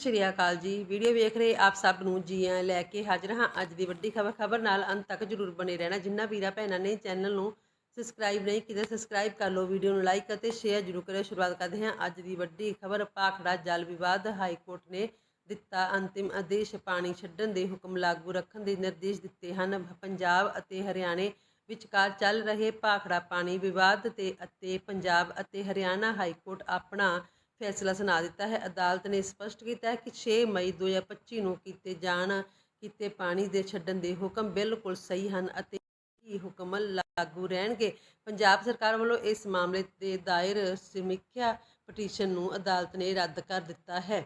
ਸ਼੍ਰੀ ਅਕਾਲ ਜੀ। ਵੀਡੀਓ ਵੇਖ ਰਹੇ ਆਪ ਸਭ ਨੂੰ ਜੀ ਆਇਆਂ ਲੈ ਕੇ ਹਾਜ਼ਰ ਹਾਂ ਅੱਜ ਦੀ ਵੱਡੀ ਖਬਰ। ਖਬਰ ਨਾਲ ਅੰਤ ਤੱਕ ਜਰੂਰ ਬਣੇ ਰਹਿਣਾ। ਜਿੰਨਾ ਵੀਰਾਂ ਭੈਣਾਂ ਨੇ ਚੈਨਲ ਨੂੰ ਸਬਸਕ੍ਰਾਈਬ ਨਹੀਂ ਕੀਤਾ ਸਬਸਕ੍ਰਾਈਬ ਕਰ ਲਓ, ਵੀਡੀਓ ਨੂੰ ਲਾਈਕ ਅਤੇ ਸ਼ੇਅਰ ਜਰੂਰ ਕਰਿਓ। ਸ਼ੁਰੂਆਤ ਕਰਦੇ ਹਾਂ ਅੱਜ ਦੀ ਵੱਡੀ ਖਬਰ। ਪਾਖੜਾ ਜਲ ਵਿਵਾਦ ਹਾਈ ਕੋਰਟ ਨੇ ਦਿੱਤਾ ਅੰਤਿਮ ਆਦੇਸ਼। ਪਾਣੀ ਛੱਡਣ ਦੇ ਹੁਕਮ ਲਾਗੂ ਰੱਖਣ ਦੇ ਨਿਰਦੇਸ਼ ਦਿੱਤੇ ਹਨ। ਪੰਜਾਬ ਅਤੇ ਹਰਿਆਣੇ ਵਿਚਕਾਰ ਚੱਲ ਰਹੇ ਭਾਖੜਾ ਪਾਣੀ ਵਿਵਾਦ ਤੇ ਅਤੇ ਪੰਜਾਬ ਅਤੇ ਹਰਿਆਣਾ ਹਾਈ ਕੋਰਟ ਆਪਣਾ ਫੈਸਲਾ ਸੁਣਾ ਦਿੱਤਾ ਹੈ। ਅਦਾਲਤ ਨੇ ਸਪਸ਼ਟ ਕੀਤਾ ਹੈ ਕਿ 6 ਮਈ 2025 ਨੂੰ ਕੀਤੇ ਜਾਣ, ਕੀਤੇ ਪਾਣੀ ਦੇ ਛੱਡਣ ਦੇ ਹੁਕਮ ਬਿਲਕੁਲ ਸਹੀ ਹਨ ਅਤੇ ਇਹ ਹੁਕਮ ਲਾਗੂ ਰਹਿਣਗੇ। ਪੰਜਾਬ ਸਰਕਾਰ ਵੱਲੋਂ ਇਸ ਮਾਮਲੇ ਤੇ ਦਾਇਰ ਸਮੀਖਿਆ ਪਟੀਸ਼ਨ ਨੂੰ ਅਦਾਲਤ ਨੇ ਰੱਦ ਕਰ ਦਿੱਤਾ ਹੈ।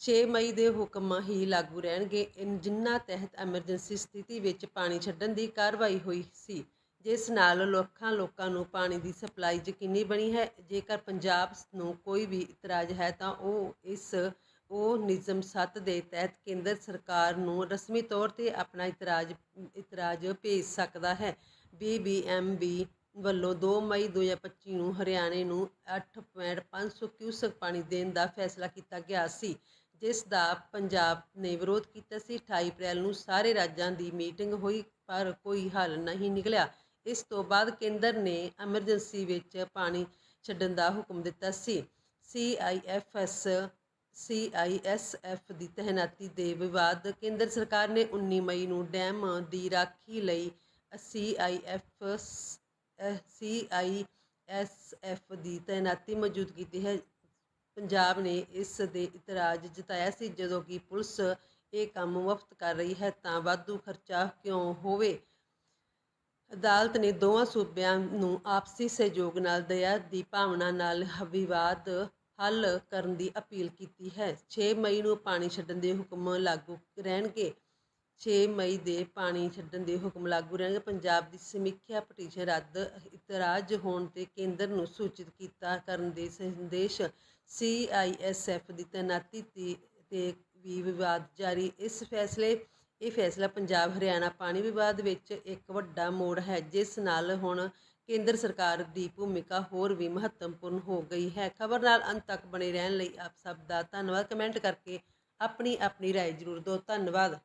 6 ਮਈ ਦੇ ਹੁਕਮ ਹੀ ਲਾਗੂ ਰਹਿਣਗੇ। ਇਨ ਜਿਨ੍ਹਾਂ ਤਹਿਤ ਐਮਰਜੈਂਸੀ ਸਥਿਤੀ ਵਿੱਚ ਪਾਣੀ ਛੱਡਣ ਦੀ ਕਾਰਵਾਈ ਹੋਈ ਸੀ ਜਿਸ ਨਾਲ ਲੱਖਾਂ ਲੋਕਾਂ ਨੂੰ ਪਾਣੀ ਦੀ ਸਪਲਾਈ ਯਕੀਨੀ ਬਣੀ ਹੈ। ਜੇਕਰ ਪੰਜਾਬ ਨੂੰ ਕੋਈ ਵੀ ਇਤਰਾਜ਼ ਹੈ, ਤਾਂ ਉਹ ਇਸ, ਉਹ ਨਿਯਮ 7 ਦੇ ਤਹਿਤ ਕੇਂਦਰ ਸਰਕਾਰ ਨੂੰ ਰਸਮੀ ਤੌਰ ਤੇ ਆਪਣਾ ਇਤਰਾਜ਼ ਇਤਰਾਜ਼ ਭੇਜ ਸਕਦਾ ਹੈ। ਬੀਬੀਐਮਬੀ ਵੱਲੋਂ 2 ਮਈ 2025 ਨੂੰ ਹਰਿਆਣੇ ਨੂੰ 8.500 ਕਿਊਸਕ ਪਾਣੀ ਦੇਣ ਦਾ ਫੈਸਲਾ ਕੀਤਾ ਗਿਆ ਸੀ, ਜਿਸ ਦਾ ਪੰਜਾਬ ਨੇ ਵਿਰੋਧ ਕੀਤਾ ਸੀ। 28 ਅਪ੍ਰੈਲ ਨੂੰ ਸਾਰੇ ਰਾਜਾਂ ਦੀ ਮੀਟਿੰਗ ਹੋਈ, ਪਰ ਕੋਈ ਹੱਲ ਨਹੀਂ ਨਿਕਲਿਆ। ਇਸ ਤੋਂ ਬਾਅਦ ਕੇਂਦਰ ਨੇ ਐਮਰਜੈਂਸੀ ਵਿੱਚ ਪਾਣੀ ਛੱਡਣ ਦਾ ਹੁਕਮ ਦਿੱਤਾ ਸੀ। ਸੀਆਈਐਫਐਸ ਸੀਆਈਐਸਐਫ ਦੀ ਤਹਿਨਾਤੀ ਦੇ ਵਿਵਾਦ ਕੇਂਦਰ ਸਰਕਾਰ ਨੇ 19 ਮਈ ਨੂੰ ਡੈਮ ਦੀ ਰਾਖੀ ਲਈ ਸੀਆਈਐਫ ਸੀਆਈਐਸਐਫ ਦੀ ਤੈਨਾਤੀ ਮੌਜੂਦ ਕੀਤੀ ਹੈ। ਪੰਜਾਬ ਨੇ ਇਸ ਦੇ ਇਤਰਾਜ਼ ਜਤਾਇਆ ਸੀ, ਜਦੋਂ ਕਿ ਪੁਲਿਸ ਇਹ ਕੰਮ ਮੁਫਤ ਕਰ ਰਹੀ ਹੈ ਤਾਂ ਵਾਧੂ ਖਰਚਾ ਕਿਉਂ ਹੋਵੇ? ਅਦਾਲਤ ਨੇ ਦੋਵਾਂ ਸੂਬਿਆਂ ਨੂੰ ਆਪਸੀ ਸਹਿਯੋਗ ਨਾਲ ਦਇਆ ਦੀ ਭਾਵਨਾ ਨਾਲ ਵਿਵਾਦ ਹੱਲ ਕਰਨ ਦੀ ਅਪੀਲ ਕੀਤੀ ਹੈ। 6 ਮਈ ਨੂੰ ਪਾਣੀ ਛੱਡਣ ਦੇ ਹੁਕਮ ਲਾਗੂ ਰਹਿਣਗੇ। 6 ਮਈ ਦੇ ਪਾਣੀ ਛੱਡਣ ਦੇ ਹੁਕਮ ਲਾਗੂ ਰਹਿਣਗੇ। ਪੰਜਾਬ ਦੀ ਸਮੀਖਿਆ ਪਟੀਸ਼ਨ ਰੱਦ ਇਤਰਾਜ਼ ਹੋਣ ਤੇ ਕੇਂਦਰ ਨੂੰ ਸੂਚਿਤ ਕੀਤਾ ਕਰਨ ਦੇ ਸੰਦੇਸ਼ ਸੀਆਈਐਸਐਫ ਦੀ ਤੈਨਾਤੀ ਤੇ ਤੇ ਵੀ ਵਿਵਾਦ ਜਾਰੀ। ਇਸ ਫੈਸਲੇ ਇਹ ਫੈਸਲਾ ਪੰਜਾਬ ਹਰਿਆਣਾ ਪਾਣੀ ਵਿਵਾਦ ਵਿੱਚ ਇੱਕ ਵੱਡਾ ਮੋੜ ਹੈ ਜਿਸ ਨਾਲ ਹੁਣ ਕੇਂਦਰ ਸਰਕਾਰ ਦੀ ਭੂਮਿਕਾ ਹੋਰ ਵੀ ਮਹੱਤਵਪੂਰਨ ਹੋ ਗਈ ਹੈ ਖਬਰ ਨਾਲ ਅੰਤ ਤੱਕ ਬਣੇ ਰਹਿਣ ਲਈ ਆਪ ਸਭ ਦਾ ਧੰਨਵਾਦ ਕਮੈਂਟ ਕਰਕੇ ਆਪਣੀ ਆਪਣੀ رائے ਜ਼ਰੂਰ ਦਿਓ ਧੰਨਵਾਦ